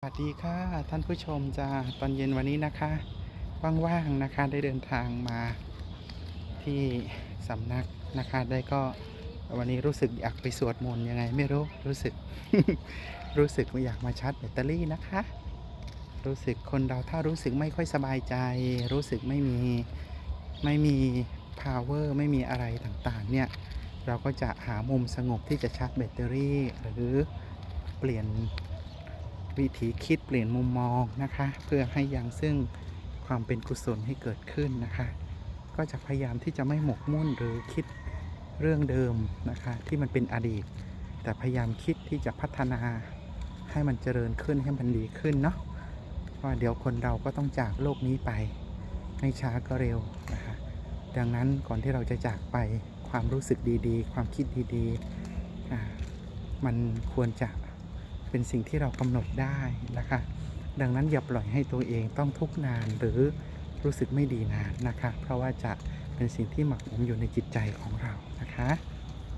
สวัสดีค่ะท่านผู้ชมจ้าตอนเย็นวันนี้นะคะว่างๆนะคะได้เดินทางมาที่สำนักนะคะ ได้ก็วันนี้รู้สึกอยากไปสวดมนต์ยังไงไม่รู้รู้สึก รู้สึกอยากมาชาร์จแบตเตอรี่นะคะ รู้สึกคนเราถ้ารู้สึกไม่ค่อยสบายใจ รู้สึกไม่มีไม่มี power ไม่มีอะไรต่างๆเนี่ยเราก็จะหามุมสงบที่จะชาร์จแบตเตอรี่หรือเปลี่ยน วิธีคิดเปลี่ยนมุมมองนะคะ เพื่อให้ยังซึ่งความเป็นกุศลให้เกิดขึ้นนะคะ ก็จะพยายามที่จะไม่หมกมุ่นหรือคิดเรื่องเดิมนะคะ ที่มันเป็นอดีต แต่พยายามคิดที่จะพัฒนาให้มันเจริญขึ้นให้มันดีขึ้นเนาะว่าเดี๋ยวคนเราก็ต้องจากโลกนี้ไป ไม่ช้าก็เร็วนะคะดังนั้นก่อนที่เราจะจากไปความรู้สึกดีๆ ความคิดดีๆมันควรจะ เป็นสิ่งที่เรากำหนดได้นะคะ ดังนั้นอย่าปล่อยให้ตัวเองต้องทุกข์นานหรือรู้สึกไม่ดีนานนะคะ เพราะว่าจะเป็นสิ่งที่หมักหมมอยู่ในจิตใจของเรานะคะ